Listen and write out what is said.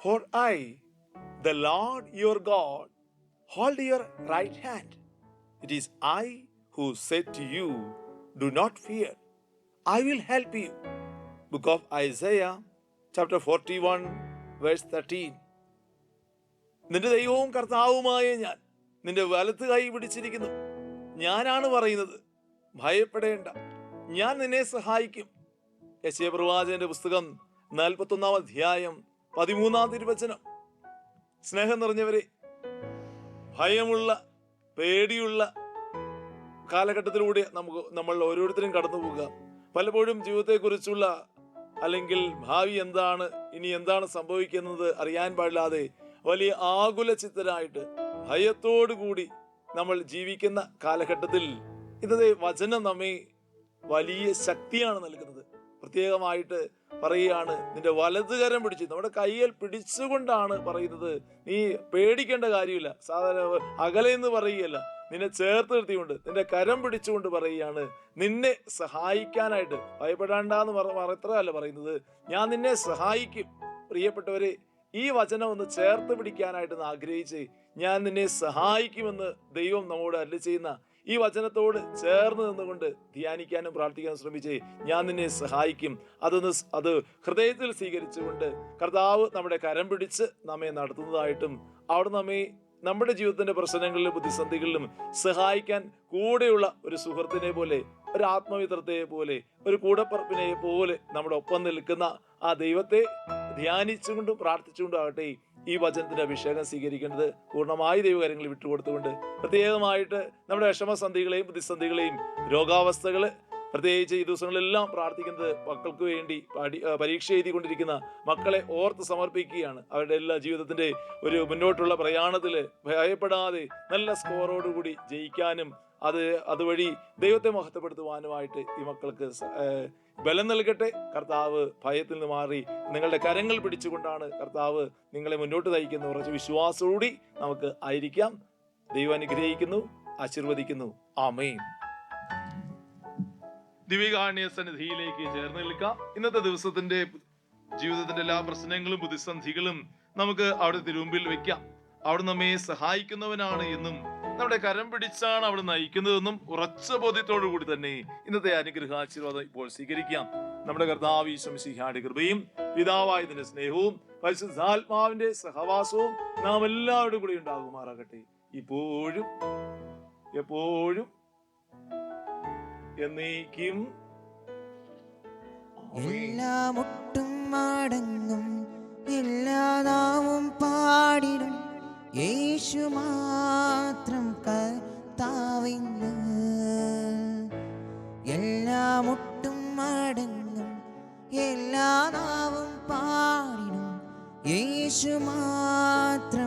For I, the Lord your God, hold your right hand. It is I who said to you, Do not fear, I will help you. Book of Isaiah, chapter 41, verse 13. നിന്റെ ദൈവവും കർത്താവുമായ ഞാൻ നിന്റെ വലത്ത് കൈ പിടിച്ചിരിക്കുന്നു ഞാനാണ് പറയുന്നത് ഭയപ്പെടേണ്ട ഞാൻ നിന്നെ സഹായിക്കും യശയ പ്രവാചകന്റെ പുസ്തകം നാൽപ്പത്തൊന്നാം അധ്യായം പതിമൂന്നാം തിരുവചനം. സ്നേഹം നിറഞ്ഞവരെ ഭയമുള്ള പേടിയുള്ള കാലഘട്ടത്തിലൂടെ നമുക്ക് നമ്മൾ ഓരോരുത്തരും കടന്നു പോവുക. പലപ്പോഴും ജീവിതത്തെക്കുറിച്ചുള്ള അല്ലെങ്കിൽ ഭാവി എന്താണ് ഇനി എന്താണ് സംഭവിക്കുന്നത് അറിയാൻ പാടില്ലാതെ വലിയ ആകുലചിത്തരായിട്ട് ഭയത്തോടു കൂടി നമ്മൾ ജീവിക്കുന്ന കാലഘട്ടത്തിൽ ഇന്നത്തെ വചനം നമ്മെ വലിയ ശക്തിയാണ് നൽകുന്നത്. പ്രത്യേകമായിട്ട് പറയുകയാണ് നിന്റെ വലതുകരം പിടിച്ച് നമ്മുടെ കയ്യിൽ പിടിച്ചുകൊണ്ടാണ് പറയുന്നത്. നീ പേടിക്കേണ്ട കാര്യമില്ല. സാധാരണ അകലെ എന്ന് പറയുകയല്ല. നിന്നെ ചേർത്ത് നിർത്തിക്കൊണ്ട് നിന്റെ കരം പിടിച്ചുകൊണ്ട് പറയുകയാണ്. നിന്നെ സഹായിക്കാനായിട്ട്. ഭയപ്പെടാണ്ടെന്ന് മാത്രമല്ല പറയുന്നത്. ഞാൻ നിന്നെ സഹായിക്കും. പ്രിയപ്പെട്ടവരെ ഈ വചനം ഒന്ന് ചേർത്ത് പിടിക്കാനായിട്ട് ആഗ്രഹിച്ച് ഞാൻ നിന്നെ സഹായിക്കുമെന്ന് ദൈവം നമ്മോട് അല്ല ചെയ്യുന്ന ഈ വചനത്തോട് ചേർന്ന് നിന്നുകൊണ്ട് ധ്യാനിക്കാനും പ്രാർത്ഥിക്കാനും ശ്രമിച്ചേ. ഞാൻ നിന്നെ സഹായിക്കും. അതൊന്ന് അത് ഹൃദയത്തിൽ സ്വീകരിച്ചുകൊണ്ട് കർത്താവ് നമ്മുടെ കരം പിടിച്ച് നമ്മെ നടത്തുന്നതായിട്ടും അവിടെ നമ്മെ നമ്മുടെ ജീവിതത്തിന്റെ പ്രശ്നങ്ങളിലും പ്രതിസന്ധികളിലും സഹായിക്കാൻ കൂടെയുള്ള ഒരു സുഹൃത്തിനെ പോലെ ഒരു ആത്മമിത്രത്തെ പോലെ ഒരു കൂടപ്പറപ്പിനെ പോലെ നമ്മുടെ ഒപ്പം നിൽക്കുന്ന ആ ദൈവത്തെ ധ്യാനിച്ചുകൊണ്ടും പ്രാർത്ഥിച്ചുകൊണ്ടും ആകട്ടെ. ഈ വചനത്തിന്റെ അഭിഷേകം സ്വീകരിക്കേണ്ടത് പൂർണമായി ദൈവകാര്യങ്ങൾ വിട്ടുകൊടുത്തുകൊണ്ട് പ്രത്യേകമായിട്ട് നമ്മുടെ വിഷമസന്ധികളെയും പ്രതിസന്ധികളെയും രോഗാവസ്ഥകൾ പ്രത്യേകിച്ച് ഈ ദിവസങ്ങളിലെല്ലാം പ്രാർത്ഥിക്കുന്നത് മക്കൾക്ക് വേണ്ടി പഠി- പരീക്ഷ എഴുതിക്കൊണ്ടിരിക്കുന്ന മക്കളെ ഓർത്ത് സമർപ്പിക്കുകയാണ്. അവരുടെ എല്ലാ ജീവിതത്തിന്റെ ഒരു മുന്നോട്ടുള്ള പ്രയാണത്തിൽ ഭയപ്പെടാതെ നല്ല സ്കോറോടുകൂടി ജയിക്കാനും അത് അതുവഴി ദൈവത്തെ മഹത്വപ്പെടുത്തുവാനുമായിട്ട് ഈ മക്കൾക്ക് ബലം നൽകട്ടെ. കർത്താവ് ഭയത്തിൽ നിന്ന് മാറി നിങ്ങളുടെ കരങ്ങൾ പിടിച്ചുകൊണ്ടാണ് കർത്താവ് നിങ്ങളെ മുന്നോട്ട് നയിക്കുന്ന കുറച്ച് വിശ്വാസത്തോടി നമുക്ക് ആയിരിക്കാം. ദൈവം അനുഗ്രഹിക്കുന്നു ആശീർവദിക്കുന്നു. ആമേൻ. ദിവ്യകാരുണ്യ സന്നിധിയിലേക്ക് ചേർന്ന് നിൽക്കാം. ഇന്നത്തെ ദിവസത്തിന്റെ ജീവിതത്തിന്റെ എല്ലാ പ്രശ്നങ്ങളും പ്രതിസന്ധികളും നമുക്ക് അവിടെ തിരുമുമ്പിൽ വെക്കാം. അവിടെ നമ്മെ സഹായിക്കുന്നവനാണ് എന്നും നമ്മുടെ കരം പിടിച്ചാണ് അവിടെ നയിക്കുന്നതെന്നും ഉറച്ച ബോധ്യത്തോടു കൂടി തന്നെ ഇന്നത്തെ അനുഗ്രഹാശീർവാദം ഇപ്പോൾ സ്വീകരിക്കാം. നമ്മുടെ കർത്താവ് ഈശ്വംസിഹായുടെ കൃപയും പിതാവായതിന്റെ സ്നേഹവും പരിശുദ്ധാത്മാവിന്റെ സഹവാസവും നാം എല്ലാവരുടെ കൂടി ഉണ്ടാകുമാറാകട്ടെ. ഇപ്പോഴും എപ്പോഴും എന്നേക്കും. എല്ലാം ഒട്ടും മടങ്ങും എല്ലാ നാവും പാടിടും. യേശു മാത്രം കർത്താവിന്ന്. എല്ലാ മുട്ടും മടങ്ങും എല്ലാ നാവും പാടിടും. യേശു മാത്രം